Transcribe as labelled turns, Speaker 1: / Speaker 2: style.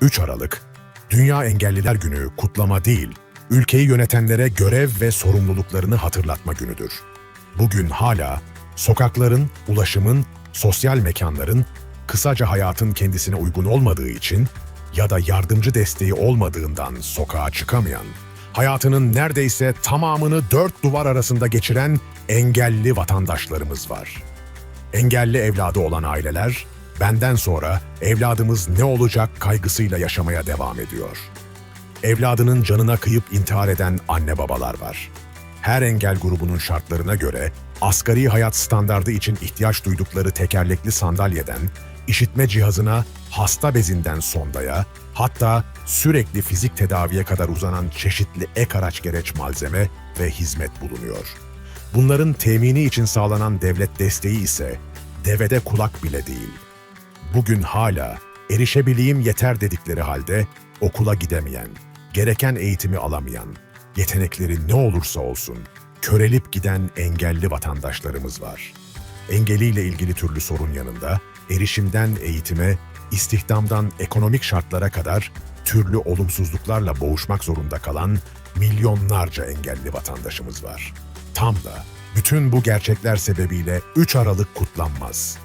Speaker 1: 3 Aralık, Dünya Engelliler Günü kutlama değil, ülkeyi yönetenlere görev ve sorumluluklarını hatırlatma günüdür. Bugün hala sokakların, ulaşımın, sosyal mekanların, kısaca hayatın kendisine uygun olmadığı için ya da yardımcı desteği olmadığından sokağa çıkamayan, hayatının neredeyse tamamını dört duvar arasında geçiren engelli vatandaşlarımız var. Engelli evladı olan aileler, benden sonra evladımız ne olacak kaygısıyla yaşamaya devam ediyor. Evladının canına kıyıp intihar eden anne babalar var. Her engel grubunun şartlarına göre asgari hayat standardı için ihtiyaç duydukları tekerlekli sandalyeden, işitme cihazına, hasta bezinden sondaya, hatta sürekli fizik tedaviye kadar uzanan çeşitli ek araç gereç malzeme ve hizmet bulunuyor. Bunların temini için sağlanan devlet desteği ise devede kulak bile değil. Bugün hala erişebileyim yeter dedikleri halde okula gidemeyen, gereken eğitimi alamayan, yetenekleri ne olursa olsun körelip giden engelli vatandaşlarımız var. Engeliyle ilgili türlü sorun yanında erişimden eğitime, istihdamdan ekonomik şartlara kadar türlü olumsuzluklarla boğuşmak zorunda kalan milyonlarca engelli vatandaşımız var. Tam da bütün bu gerçekler sebebiyle 3 Aralık kutlanmaz.